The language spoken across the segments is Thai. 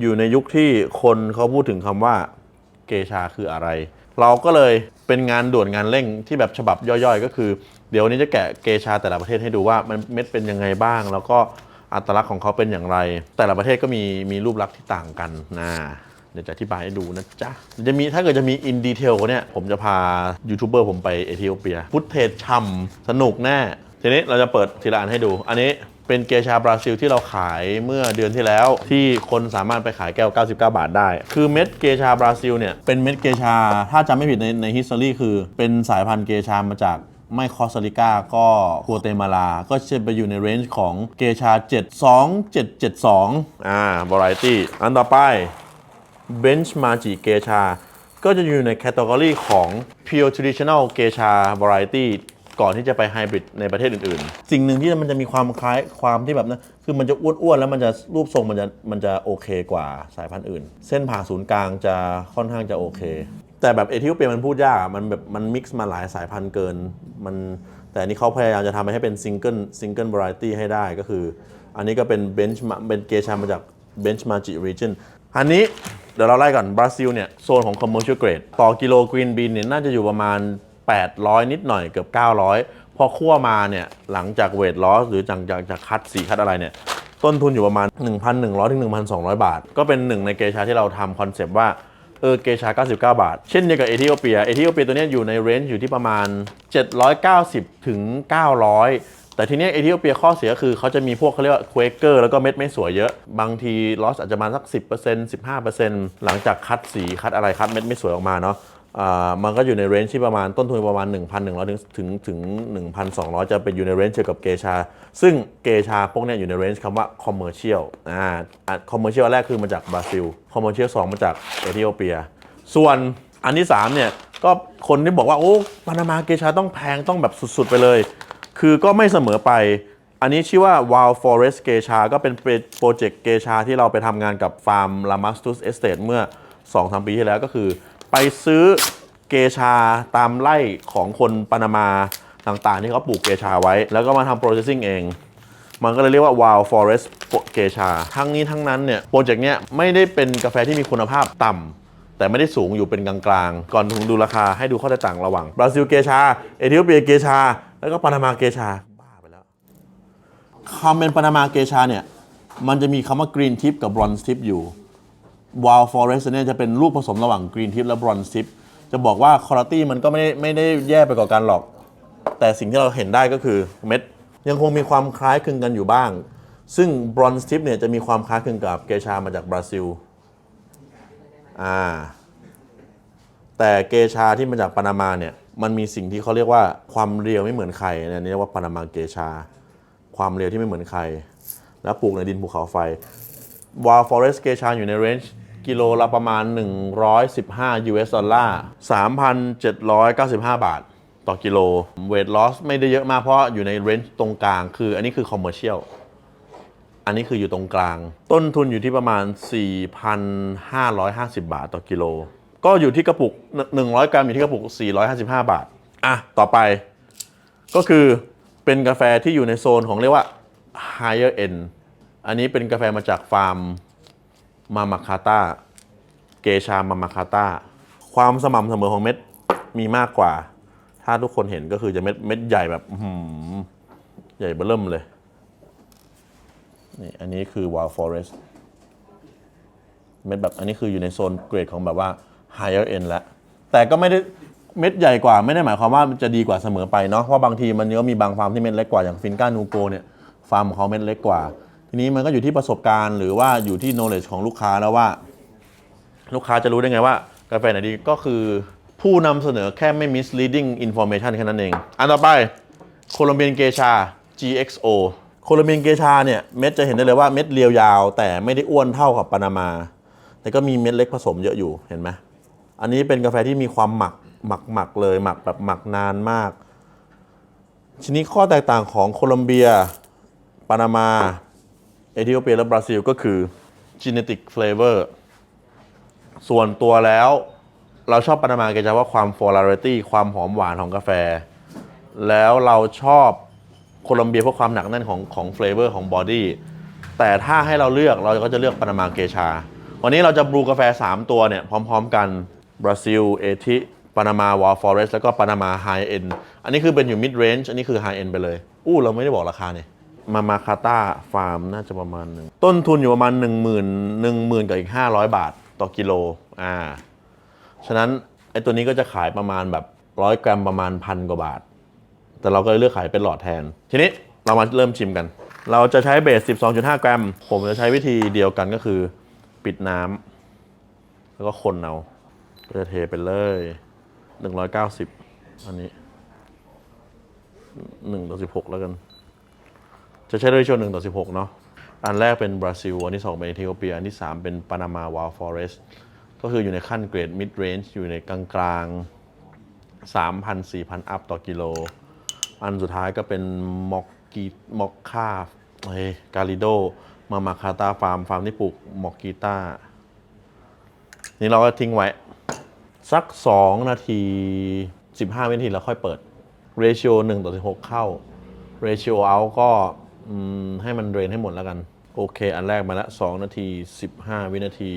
อยู่ในยุคที่คนเขาพูดถึงคำว่าเกชาคืออะไร เราก็เลยเป็นงานด่วนงานเร่งที่แบบฉบับย่อยๆ ก็คือ เดี๋ยววันนี้จะแกะเกชาแต่ละประเทศให้ดูว่ามันเม็ดเป็นยังไงบ้าง แล้วก็อัตลักษณ์ของเขาเป็นอย่างไร แต่ละประเทศก็มีมีรูปลักษณ์ที่ต่างกันนะเดี๋ยวจะอธิบายให้ดูนะจ๊ะจะมีถ้าเกิดจะมีอินดีเทลเนี่ยผมจะพายูทูบเบอร์ผมไปเอธิโอเปียฟุตเทจช่ำสนุกแน่ทีนี้เราจะเปิดทีละอันให้ดู อันนี้ เป็นเกชาบราซิลที่เราขายเมื่อเดือนที่แล้ว ที่คนสามารถไปขายแก้ว 99 บาทได้ คือเม็ดเกชาบราซิลเนี่ยเป็นเม็ดเกชา ถ้าจำไม่ผิดในในฮิสตอรี่คือ เป็นสายพันธุ์เกชามาจากไม่คอสตาริกาก็กัวเตมาลา ก็จะไปอยู่ในเรนจ์ของเกชา 72772 อ่า variety อันต่อไป Bench Maji Geisha ก็จะอยู่ในแคตตากรีของ Pure Traditional Geisha Variety ก่อนที่จะไปไฮบริดในประเทศอื่นๆ สิ่งหนึ่งที่มันจะมีความคล้ายความที่แบบนะคือมันจะอ้วนๆแล้วมันจะรูปทรงมันจะมันจะโอเคกว่าสายพันธุ์อื่น เส้นผ่าศูนย์กลางจะค่อนข้างจะโอเค แต่แบบเอธิโอเปียมันพูดยากมันแบบมันมิกซ์มาหลายสายพันธุ์เกินมันแต่อันนี่เขาพยายามจะทำให้เป็นซิงเกิลซิงเกิล variety ให้ได้ก็คือ อันนี้ก็เป็นเบนช์เป็นเกชามาจาก Bench Maji Region อันนี้เดี๋ยวเราไล่ก่อนบราซิลเนี่ย โซนของ Commercial Grade ต่อกิโลกรีนบีนเนี่ยน่าจะอยู่ประมาณ 800 นิดหน่อยเกือบ 900 พอคั่วมาเนี่ยหลังจากเวทลอสหรือจากจากจากคัดสีคัดอะไรเนี่ยต้นทุนอยู่ประมาณ 1,100ถึง1,200 บาท ก็เป็นหนึ่งในเกชาที่เราทำคอนเซปต์ว่าเออเกชา 99 บาท เช่นเดียวกับเอธิโอเปีย เอธิโอเปียตัวเนี้ยอยู่ในเรนจ์อยู่ที่ประมาณ 790 ถึง 900 แต่ทีเนี้ยเอธิโอเปียข้อเสียคือเขาจะมีพวกเขาเรียกว่าเควเกอร์แล้วก็เม็ดไม่สวยเยอะ บางทีลอสอาจจะมาสัก 10% 15%หลังจากคัดสีคัดอะไรคัดเม็ดไม่สวยออกมาเนาะ มันก็อยู่ในเรนจ์ที่ประมาณต้นทุนประมาณ 1,100 ถึงถึงถึง 1,200 จะเป็นอยู่ในเรนจ์เดียวกับเกชา ซึ่งเกชาพวกนี้อยู่ในเรนจ์คำว่า commercial อ่าคอมเมอร์เชียลแรกคือมาจากบราซิลคอมเมอร์เชียลสองมาจากเอธิโอเปีย ส่วนอันที่3เนี่ยก็คนที่บอกว่า โอ้ปานามาเกชาต้องแพงต้องแบบสุดๆไปเลย คือก็ไม่เสมอไป อันนี้ชื่อว่า Wild Forest เกชาก็เป็นโปรเจกต์เกชาที่เราไปทำงานกับฟาร์ม Lamastus Estate เมื่อ2-3ปีที่แล้วก็คือ ไปซื้อเกชาตามไร่ของคนปานามาต่างๆ ที่เขาปลูกเกชาไว้ แล้วก็มาทำ processing เอง มันก็เลยเรียกว่า Wild Forest เกชา ทั้งนี้ทั้งนั้นเนี่ยโปรเจกต์เนี้ยไม่ได้เป็นกาแฟที่มีคุณภาพต่ำแต่ไม่ได้สูงอยู่เป็นกลางๆ ก่อนถึงดูราคาให้ดูข้อแตกต่างระหว่างบราซิลเกชา เอธิโอเปียเกชา แล้วก็ปานามาเกชา บ้าไปแล้วคำเป็นปานามาเกชาเนี่ย มันจะมีคำว่ากรีนทิปกับบรอนซ์ทิปอยู่ Wild Forest เนี่ยจะเป็นรูปผสมระหว่างกรีนทิปและบรอนซ์ทิปจะบอกว่าคุณภาพมันก็ไม่ได้ไม่ได้แย่ไปกว่ากันหรอก แต่สิ่งที่เราเห็นได้ก็คือเม็ดยังคงมีความคล้ายคลึงกันอยู่บ้าง ซึ่งบรอนซ์ทิปเนี่ยจะมีความคล้ายคลึงกับเกชามาจากบราซิลอ่าแต่เกชาที่มาจากปานามาเนี่ยมันมีสิ่งที่เขาเรียกว่าความเรียวไม่เหมือนใครเนี่ยเรียกว่าปานามาเกชา ความเรียวที่ไม่เหมือนใคร แล้วปลูกในดินภูเขาไฟ วาลฟอเรสเกชาอยู่ในเรนจ์กิโลละประมาณ 115 US ดอลลาร์ 3,795 บาท ต่อกิโล เวทลอสไม่ได้เยอะมากเพราะอยู่ในเรนจ์ตรงกลาง คืออันนี้คือคอมเมอร์เชียล อันนี้คืออยู่ตรงกลาง ต้นทุนอยู่ที่ประมาณ 4,550 บาทต่อกิโล ก็อยู่ที่กระปุก 100 กรัมอยู่ที่กระปุก 455 บาท อะ ต่อไป ก็คือเป็นกาแฟที่อยู่ในโซนของเรียกว่า higher end อันนี้เป็นกาแฟมาจากฟาร์มมามาคาตาเกชามามาคาตาความสม่ำเสมอของเม็ดมีมากกว่า ถ้าทุกคนเห็นก็คือจะเม็ดเม็ดใหญ่แบบหใหญ่เบิ่มเลย นี่อันนี้คือ Wild Forest เม็ดแบบอันนี้คืออยู่ในโซนเกรดของแบบว่า higher end แล้ว แต่ก็ไม่ได้เม็ดใหญ่กว่าไม่ได้หมายความว่ามันจะดีกว่าเสมอไปเนาะเพราะบางทีมันก็มีบางฟาร์มที่เม็ดเล็กกว่าอย่างฟินก้านูโกเนี่ยฟาร์มของเขาเม็ดเล็กกว่า ทีนี้มันก็อยู่ที่ประสบการณ์หรือว่าอยู่ที่ knowledge ของลูกค้าแล้วว่า ลูกค้าจะรู้ได้ไงว่ากาแฟไหนดีก็คือผู้นำเสนอแค่ไม่ misleading information แค่นั้นเอง อันต่อไปโคลอมเบียนเกชา GXO โคลอมเบียนเกชาเนี่ยเม็ดจะเห็นได้เลยว่าเม็ดเรียวยาว แต่ไม่ได้อ้วนเท่ากับปานามา แต่ก็มีเม็ดเล็กผสมเยอะอยู่เห็นไหมอันนี้เป็นกาแฟที่มีความหมักหมักหมักเลยหมักแบบหมักนานมาก ทีนี้ข้อแตกต่างของโคลอมเบียปานามา เอธิโอเปียและบราซิลก็คือ genetic flavor ส่วนตัวแล้ว เราชอบปานามาเกจะว่าความ florality ความหอมหวานของกาแฟ แล้วเราชอบโคลอมเบียเพราะความหนักแน่นของของ flavor ของ body แต่ถ้าให้เราเลือกเราก็จะเลือกปานามาเกชา วันนี้เราจะบรูกาแฟ 3 ตัวเนี่ย พร้อม ๆ กันบราซิลเอทิปานามาวอลฟอเรสแล้วก็ปานามาไฮเอ็นอันนี้คือเป็นอยู่มิดเรนจ์อันนี้คือไฮเอ็นไปเลย อู้เราไม่ได้บอกราคาเนี่ย มามาคาต้าฟาร์มน่าจะประมาณหนึ่งต้นทุนอยู่ประมาณ 1 0 0 0 0 1 0,000กับอีก 500 บาทต่อกิโลอ่าฉะนั้นไอ้ตัวนี้ก็จะขายประมาณแบบร้อยกรัมประมาณพันกว่าบาท แต่เราก็เลยเลือกขายเป็นหลอดแทน ทีนี้เรามาเริ่มชิมกัน เราจะใช้เบส 12.5 กรัม ผมจะใช้วิธีเดียวกันก็คือ ปิดน้ำแล้วก็คนเอาก็จะเทไปเลย 190 อันนี้1ต่อ16 แล้วกัน จะใช้ด้วยชน1ต่อ16เนาะอันแรกเป็นบราซิล อันที่2เป็นเอธิโอเปีย อันที่3เป็นปานามาวาลฟอเรสต์ก็คืออยู่ในขั้นเกรด mid range อยู่ในกลางกลางๆ3,000 4,000อัพต่อกิโล อันสุดท้ายก็เป็นมอกกีมอกคาเฮ้กาลิโด มามาคาตาฟาร์ม ฟาร์มที่ปลูกมอกกีต้านี่เราก็ทิ้งไว้ สัก 2 นาที 15 วินาทีแล้วค่อยเปิด เรชิโอ1ต่อ 16 เข้า เรชิโอเอาก็ อืมให้มันเดรนให้หมดแล้วกัน โอเค อันแรกมาแล้ว2นาที15วินาที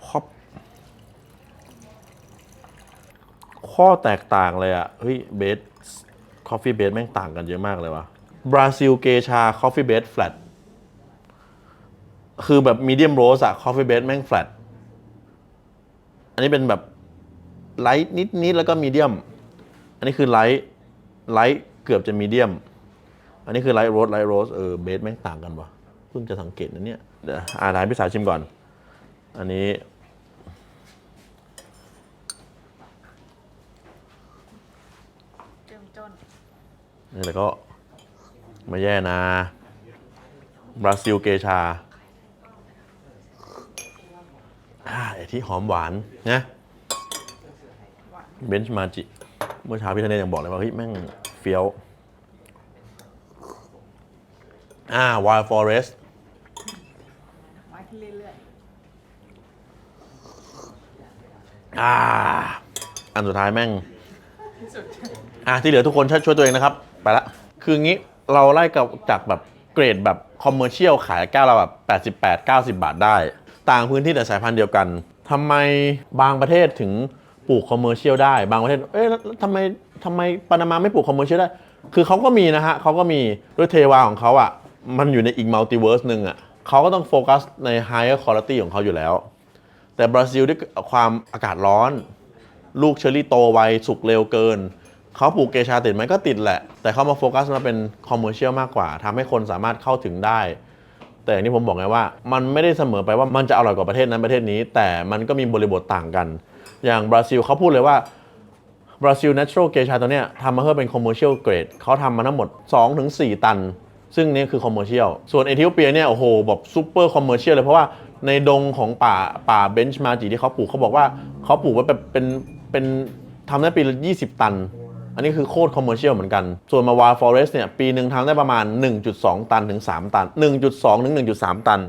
พอปข้อแตกต่างเลยอะเฮ้ยเบสคอฟฟี่เบสแม่งต่างกันเยอะมากเลยวะบราซิลเกชาคอฟฟี่เบสแฟลตคือแบบมีเดียมโรสอะคอฟฟี่เบสแม่งแฟลตอันนี้เป็นแบบไลท์นิดนิดๆแล้วก็มีเดียม อันนี้คือไลท์ไลท์เกือบจะมีเดียม อันนี้คือไลท์โรสไลท์โรสเออเบสแม่งต่างกันวะเพิ่งจะสังเกตนะเนี่ยเดี๋ยวอ่านให้พี่สาวชิมก่อน อันนี้เจ้มจนนี่แล้วก็ไม่แย่นะบราซิลเกชาอ่าไอ้ที่หอมหวานนะเบนช์มาจิ เมื่อเช้าพี่ธเนศยังบอกเลยว่าเฮ้ยแม่งเฟี้ยว อ่าวายฟอเรสมาขึ้นเรื่อยอ่า อันสุดท้ายแม่ง ๆที่สุดอะที่เหลือทุกคนช่วยช่วยตัวเองนะครับ ไปละ คืองี้เราไล่กับจากแบบเกรดแบบคอมเมอร์เชียลขายแก้วละแบบ 88 90 บาทได้ ต่างพื้นที่แต่สายพันธุ์เดียวกันทำไมบางประเทศถึงปลูกคอมเมอร์เชียลได้ บางประเทศ เอ๊ะแล้วทำไมทำไมปานามาไม่ปลูกคอมเมอร์เชียลได้ คือเขาก็มีนะฮะเขาก็มีด้วยเทวาของเขาอะ มันอยู่ในอีกมัลติเวิร์สหนึ่งอะเขาก็ต้องโฟกัสใน higher quality ของเขาอยู่แล้ว แต่บราซิลด้วยความอากาศร้อน ลูกเชอรี่โตไวสุกเร็วเกิน เขาปลูกเกชาติดไหมก็ติดแหละ แต่เขามาโฟกัสมาเป็นคอมเมอร์เชียลมากกว่าทำให้คนสามารถเข้าถึงได้ แต่อย่างที่ผมบอกไงว่า มันไม่ได้เสมอไปว่ามันจะอร่อยกว่าประเทศนั้นประเทศนี้ แต่มันก็มีบริบทต่างกัน อย่างบราซิลเขาพูดเลยว่าบราซิล Natural เกชาตัวเนี้ยทำมาเพื่อเป็น commercial grade เขาทำมาทั้งหมด 2-4 ตัน ซึ่งนี่คือคอมเมอร์เชียล ส่วนเอธิโอเปียเนี่ยโอ้โหแบบซูเปอร์คอมเมอร์เชียลเลย เพราะว่าในดงของป่าป่าเบนช์มาจิที่เขาปลูกเขาบอกว่าเขาปลูกไว้แบบเป็นเป็นทำได้ปีละ20 ตัน อันนี้คือโคตรคอมเมอร์เชียลเหมือนกัน ส่วนมาวาฟอเรสเนี่ยปีหนึ่งทำได้ประมาณ 1.2 ตันถึง 3 ตัน 1.2 ถึง 1.3 ตัน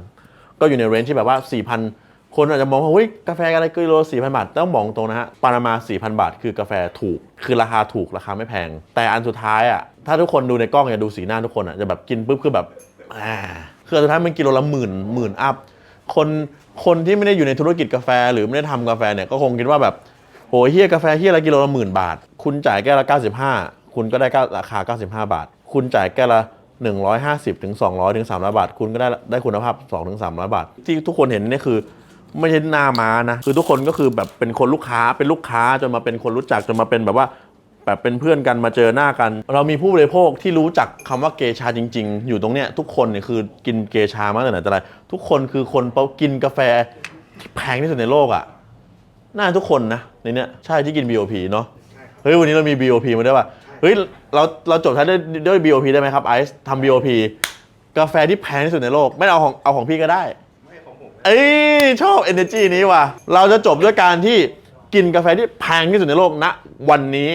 ก็อยู่ในเรนจ์ที่แบบว่า4,000 คนอาจจะมองว่าเฮ้ยกาแฟอะไรกิโล4,000บาท ต้องบอกตรงนะฮะปานามา4,000บาท คือกาแฟถูก คือราคาถูกราคาไม่แพง แต่อันสุดท้ายอะถ้าทุกคนดูในกล้องอย่าดูสีหน้าทุกคนอะจะแบบกินปุ๊บคือแบบอ่าคือสุดท้ายมันกิโลละหมื่นหมื่นอัพคนคนที่ไม่ได้อยู่ในธุรกิจกาแฟหรือไม่ได้ทำกาแฟเนี่ยก็คงคิดว่าแบบโหเฮียกาแฟเฮียละกิโลละหมื่นบาท คุณจ่ายแก้วละ 95 คุณก็ได้ราคา 95 บาท คุณจ่ายแก้วละ150ถึง200ถึง300 บาท คุณก็ได้ได้คุณภาพ2ถึง300 บาท ที่ทุกคนเห็นนี่คือ ไม่ใช่หน้าม้านะ คือทุกคนก็คือแบบเป็นคนลูกค้าเป็นลูกค้าจนมาเป็นคนรู้จักจนมาเป็นแบบว่าแบบเป็นเพื่อนกันมาเจอหน้ากัน เรามีผู้บริโภคที่รู้จักคำว่าเกชาจริง ๆ อยู่ตรงเนี้ยทุกคนเนี่ยคือกินเกชามาตั้งแต่ไหนแต่ไรทุกคนคือคนเปากินกาแฟที่แพงที่สุดในโลกอะน่าทุกคนนะในเนี้ยใช่ที่กิน BOP เนาะเฮ้ยวันนี้เรามี BOP มาได้ป่ะเฮ้ยเราเราจบท้ายด้วยด้วย BOP ได้ไหมครับไอซ์ทำ BOP กาแฟที่แพงที่สุดในโลก ไม่เอาของเอาของพี่ก็ได้ เอ้ยชอบ energy นี้ว่ะ เราจะจบด้วยการที่กินกาแฟที่แพงที่สุดในโลกณวันนี้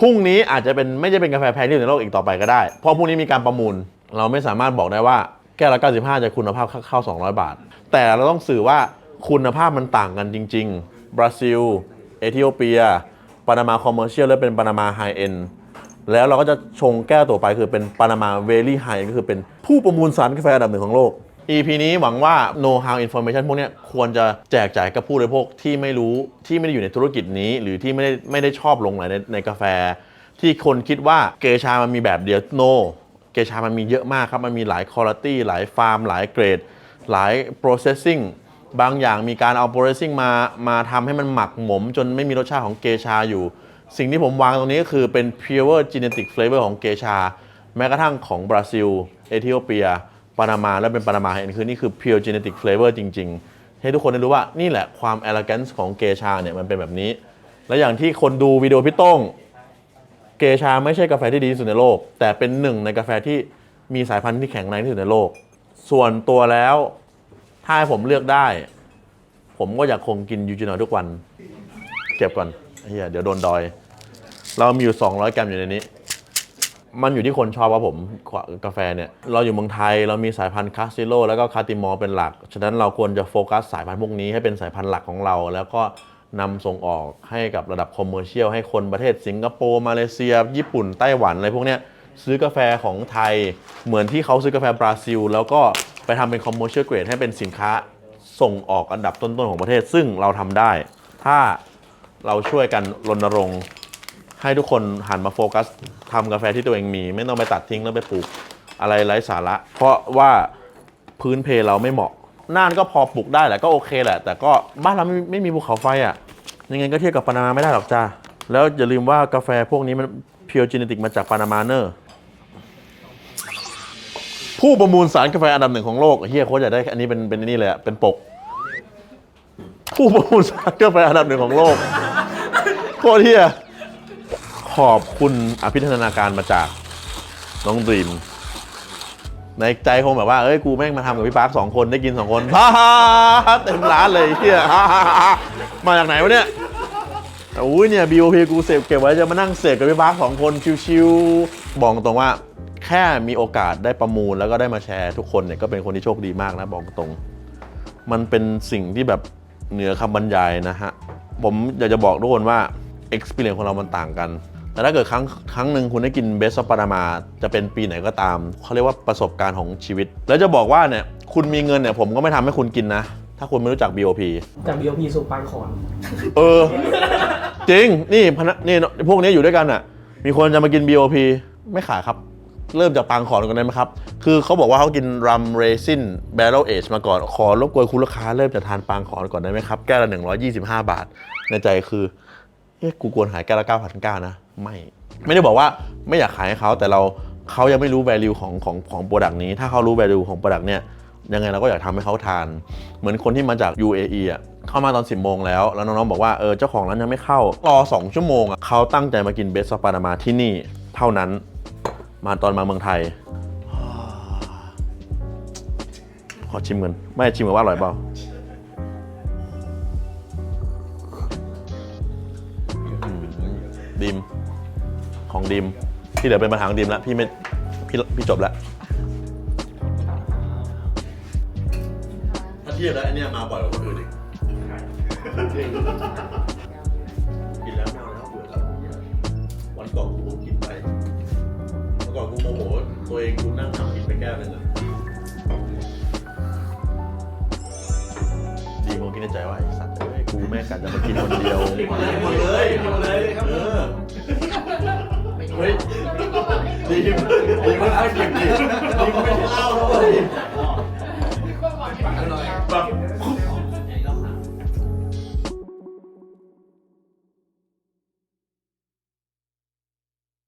พรุ่งนี้อาจจะเป็นไม่ใช่เป็นกาแฟแพงที่สุดในโลกอีกต่อไปก็ได้ เพราะพรุ่งนี้มีการประมูล เราไม่สามารถบอกได้ว่าแก้วละ 95 จะคุณภาพเข้า 200 บาท แต่เราต้องสื่อว่าคุณภาพมันต่างกันจริง ๆ บราซิล เอธิโอเปีย ปานามาคอมเมอร์เชียลและเป็นปานามาไฮเอ็นแล้วเราก็จะชงแก้วต่อไปคือเป็นปานามาเวลี่ไฮก็คือเป็นผู้ประมูลสารกาแฟอันดับหนึ่งของโลก EP นี้หวังว่า know how information พวกนี้ควรจะแจกจ่ายกับผู้บริโภคที่ไม่รู้ที่ไม่ได้อยู่ในธุรกิจนี้ หรือที่ไม่ได้ไม่ได้ชอบลงไหลในในกาแฟ ที่คนคิดว่าเกชามันมีแบบเดียว no เกชามันมีเยอะมากครับ มันมีหลายคุณภาพหลายฟาร์ม หลายเกรด หลาย processing บางอย่างมีการเอา processing มามาทำให้มันหมักหมม จนไม่มีรสชาติของเกชาอยู่ สิ่งที่ผมวางตรงนี้ก็คือเป็น pure genetic flavor ของเกชา แม้กระทั่งของบราซิล เอธิโอเปีย ปานามาและเป็นปานามาเห็นคือนี่คือ pure genetic flavor จริง ๆ ให้ทุกคนได้รู้ว่านี่แหละความ elegance ของเกชาเนี่ยมันเป็นแบบนี้ และอย่างที่คนดูวิดีโอพี่ต้งเกชาไม่ใช่กาแฟที่ดีที่สุดในโลก แต่เป็นหนึ่งในกาแฟที่มีสายพันธุ์ที่แข็งแรงที่สุดในโลก ส่วนตัวแล้วถ้าให้ผมเลือกได้ ผมก็อยากคงกินยูจินอทุกวัน เก็บก่อนเฮียเดี๋ยวโดนดอย เรามีอยู่ 200 กรัมอยู่ในนี้ มันอยู่ที่คนชอบว่าผมกาแฟเนี่ย เราอยู่เมืองไทยเรามีสายพันธุ์คาสติโลแล้วก็คาติมอร์เป็นหลัก ฉะนั้นเราควรจะโฟกัสสายพันธุ์พวกนี้ให้เป็นสายพันธุ์หลักของเรา แล้วก็นำส่งออกให้กับระดับคอมเมอร์เชียลให้คนประเทศสิงคโปร์มาเลเซีย ญี่ปุ่นไต้หวันอะไรพวกเนี้ยซื้อกาแฟของไทยเหมือนที่เขาซื้อกาแฟบราซิล แล้วก็ไปทำเป็นคอมเมอร์เชียลเกรดให้เป็นสินค้าส่งออกอันดับต้นๆของประเทศ ซึ่งเราทำได้ ถ้าเราช่วยกันรณรงค์ ให้ทุกคนหันมาโฟกัสทำกาแฟที่ตัวเองมี ไม่ต้องไปตัดทิ้งแล้วไปปลูกอะไรไร้สาระ เพราะว่าพื้นเพเราไม่เหมาะน่านก็พอปลูกได้แหละก็โอเคแหละ แต่ก็บ้านเราไม่ไม่มีภูเขาไฟอะ่ะยังไงก็เทียบกับปานามาไม่ได้หรอกจ้าแล้วอย่าลืมว่ากาแฟพวกนี้มันเพียวจีเนติกมาจากปานามาเนอร์ผู้ประมูลสารกาแฟอันดับหนึ่งของโลกเฮียโคตรอยากได้อันนี้เป็นเป็นนี่เลยอะเป็นปก ผู้ประมูลสารกาแฟอันดับหนึ่งของโลกโคตรเฮีย ขอบคุณอภิธนาการมาจากน้องดรีม ในใจคงแบบว่า เอ้ย กูแม่งมาทำกับพี่ปาร์คสองคนได้กินสองคนฮ่าฮ่าฮ่าเต็มร้านเลยเฮียฮ่าฮ่าฮ่ามาจากไหนวะเนี่ยอุ้ยเนี่ย BOP กูเสพเก็บไว้จะมานั่งเสพกับพี่ปาร์คสองคนชิวๆบอกตรงว่าแค่มีโอกาสได้ประมูลแล้วก็ได้มาแชร์ทุกคนเนี่ยก็เป็นคนที่โชคดีมากนะบอกตรง มันเป็นสิ่งที่แบบเหนือคำบรรยายนะฮะ ผมอยากจะบอกทุกคนว่า experience ของเรามันต่างกัน แต่ถ้าเกิดครั้งครั้งหนึ่งคุณได้กินเบส of ปานามา จะเป็นปีไหนก็ตาม เขาเรียกว่าประสบการณ์ของชีวิต แล้วจะบอกว่าเนี่ยคุณมีเงินเนี่ยผมก็ไม่ทำให้คุณกินนะ ถ้าคุณไม่รู้จัก BOP จาก BOP สู่ปางขอนเออ จริง นี่พนักนี่พวกนี้อยู่ด้วยกันอะ มีคนจะมากิน BOP ไม่ขายครับ เริ่มจากปางขอนก่อนได้ไหมครับ คือเขาบอกว่าเขากินรัมเรซินแบร r เอ e มาก่อน ขอรบกวนคุณลูกค้าเริ่มจากทานปางขอนก่อนได้ไหมครับ แก้วละ125 บาท ในใจคือเอ๊ะกูควรขายแก้วละ9,900นะ ไม่ ไม่ได้บอกว่าไม่อยากขายให้เขาแต่เราเขายังไม่รู้ value ของของของโปรดักต์นี้ ถ้าเขารู้ value ของโปรดักต์เนี่ยยังไงเราก็อยากทำให้เขาทาน เหมือนคนที่มาจาก UAE อะเข้ามาตอน 10 โมงแล้ว แล้วน้องๆ บอกว่า เออ เจ้าของร้านยังไม่เข้า รอ 2 ชั่วโมงอะเขาตั้งใจมากินเบสซอปานามาที่นี่ เท่านั้น มาตอนมาเมืองไทย ขอชิมกัน ไม่ชิมกันว่าอร่อยเปล่า ดิม ของดิม ที่เหลือเป็นปัญหาของดิมแล้วพี่ไม่พี่พี่จบแล้วถ้าเทียบแล้วไอเนี้ยมาบ่อยกว่าคนอื่นอีกกินแล้วไม่เอาแล้วเบื่อแล้ววันก่อนกูกินไปวันก่อนกูโมโหตัวเองกูนั่งทำกินไปแก้วหนึงอะดีคงคิดในใจว่าไอ้สัตว์เอ้ยกูแม่งกัดจะมากินคนเดียว หมดเลยหมดเลยหมดเลยครับ เออ เฮ้ยดีมดีมันเอาเก็บดิดีมันไม่เอาเลย